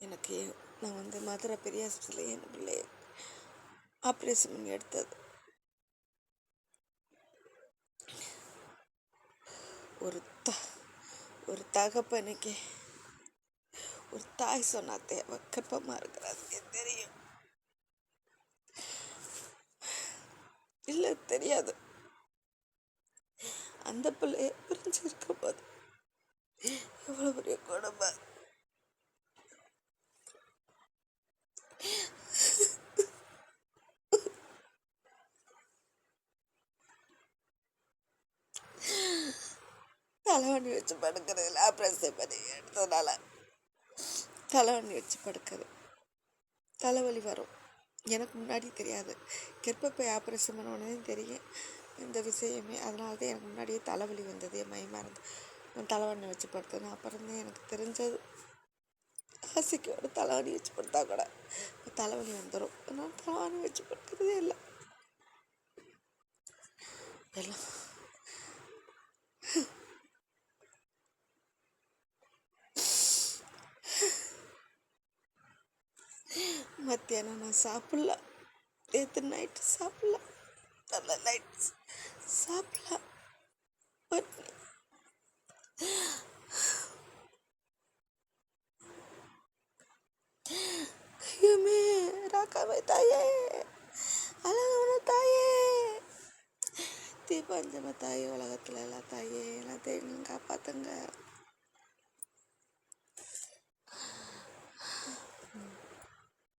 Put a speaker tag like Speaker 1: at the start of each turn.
Speaker 1: எனக்கு நான் வந்து மதுரை பெரிய ஹாஸ்பிட்டலில் என் பிள்ளைய ஆப்ரேஷன் பண்ணி எடுத்தது. ஒரு த ஒரு தகப்பனுக்கு ஒரு தாய் சொன்னா தேவை. கர்ப்பமாக இருக்கிறதுக்கே தெரியும். இல்லை தெரியாது. அந்த பிள்ளைய பிரிஞ்சு போது எவ்வளோ பெரிய குடும்பம் தலைவணி வச்சு படுக்கிறதுல ஆப்ரேஷன் பண்ணி எடுத்ததுனால தலைவணி வச்சு படுக்கிறது தலைவலி வரும். எனக்கு முன்னாடி தெரியாது. கர்ப்பப்பை ஆப்ரேஷன் பண்ண உடனே தெரியும். இந்த விஷயமே. அதனால தான் எனக்கு முன்னாடியே தலைவலி வந்தது என் மயமாக இருந்து தலைவணி வச்சு படுத்தேன் அப்புறம் தான் எனக்கு தெரிஞ்சது. ஆசைக்கோட தலைவலி வச்சு படுத்தா கூட தலைவலி வந்துடும் நான் தலைவணி வச்சு படுக்கிறதே இல்லை. எல்லாம் மத்தியானம் நான் சாப்பிடல. நேற்று நைட்டு சாப்பிடல. நல்ல நைட் சாப்பிடல. பட்னி ஐயோமே ராக்காமே தாயே. அழகான தாயே. தீபாஞ்சம தாயே உலகத்தில் எல்லா தாயே. எல்லாத்தையும் காப்பாற்றுங்க